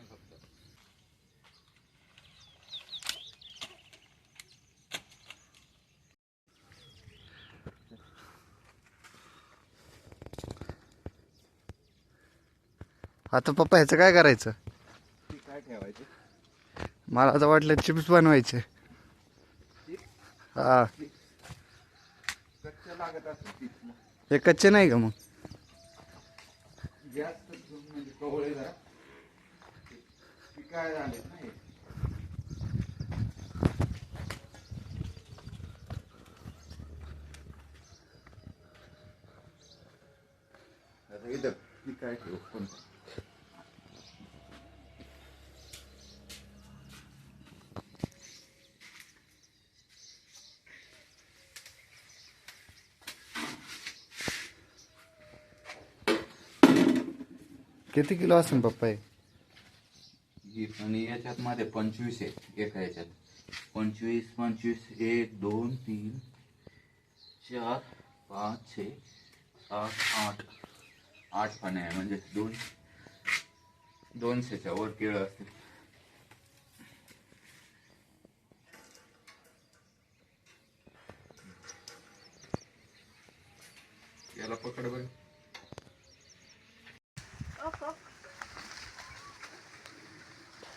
फक्त. आता पप्पा ह्याचं काय करायचं? काय ठेवायचं? मला आता वाटलं चिप्स बनवायचे. हा. हे कच्चे नाही का मग? म्हणजे कवळे जरा. ती काय झाले नाही. आता इथं ती काय ठेवू? पण किती किलो असेल पप्पा हे? ही आणि याच्यात मध्ये पंचवीस आहे एका याच्यात. पंचवीस पंचवीस एक दोन तीन चार पाच छे सात आठ. आठ पाने आहे म्हणजे दोन दोनशेच्या वर केळं असतील. याला पकड बरं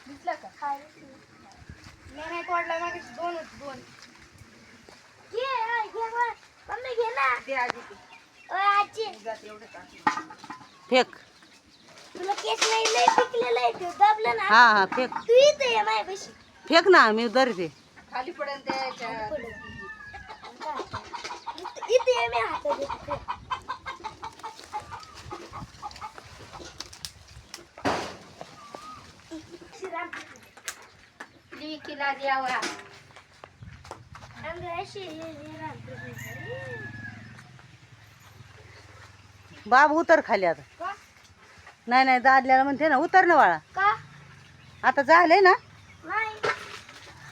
दिसला का मी नाही तोडला मागे दोन होते दोन. घे हाय, घे वर. मम्मी घे ना. ते आधी ते. ओय आजी. जाते एवढं. फेक. तुला केस नाही लय पिकलेलं आहे ते. दाबलं ना. हा हा फेक. तू इथे ये फेक ना मी धरते खाली पडेल त्याच्या इथे ये मी देते लिकीला द्यावा बाब उतर खाली आता. का? नाही नाही दादल्याला म्हणते ना उतर ना बाळा. का? आता झालंय ना? नाही.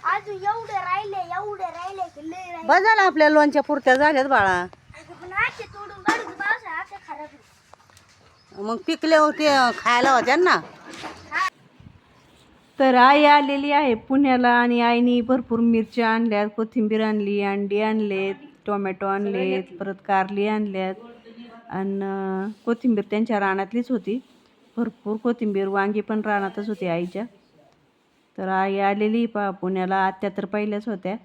अजून एवढे राहिले एवढे राहिले की लय राहिले. बस झालं आपल्या लोणच्या पुरत्या झाल्यात बाळा. अगं पण आखे तोडून काढून पावसा आखे खराब आहे. मग पिकले होते खायला होत्या ना? तर आई आलेली आहे पुण्याला आणि आईनी भरपूर मिरच्या आणल्यात कोथिंबीर आणली अंडी आणलेत टोमॅटो आणलेत परत कारली आणल्यात. आणि कोथिंबीर त्यांच्या रानातलीच होती. भरपूर कोथिंबीर वांगी पण रानातच होती आईच्या. तर आई आलेली पा पुण्याला. आत्या तर पहिल्याच होत्या.